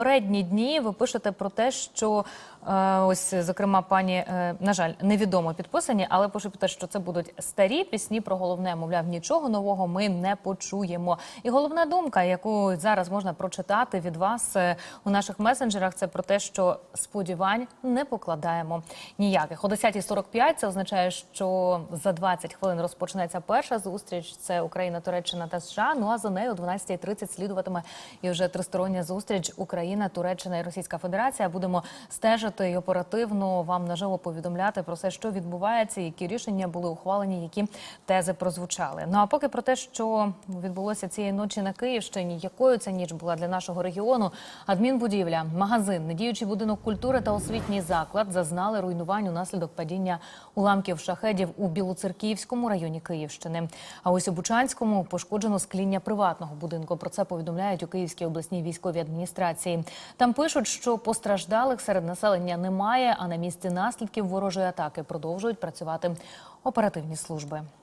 Передні дні ви пишете про те, що е, ось зокрема пані, е, на жаль, невідомо підписані, але пише про те, що це будуть старі пісні про головне. Мовляв, нічого нового ми не почуємо. І головна думка, яку зараз можна прочитати від вас е, у наших месенджерах, це про те, що сподівань не покладаємо ніяких. О 10.45 це означає, що за 20 хвилин розпочнеться перша зустріч. Це Україна, Туреччина та США. Ну а за нею о 12.30 слідуватиме і вже тристороння зустріч Україна, Туреччина і Російська Федерація. Будемо стежити і оперативно вам наживо повідомляти про все, що відбувається, які рішення були ухвалені, які тези прозвучали. Ну а поки про те, що відбулося цієї ночі на Київщині, якою ця ніч була для нашого регіону, адмінбудівля, магазин, недіючий будинок культури та освітній заклад зазнали руйнувань унаслідок падіння уламків шахедів у Білоцерківському районі Київщини. А ось у Бучанському пошкоджено скління приватного будинку. Про це повідомляють у Київській обласній військовій адміністрації. Там пишуть, що постраждалих серед населення немає, а на місці наслідків ворожої атаки продовжують працювати оперативні служби.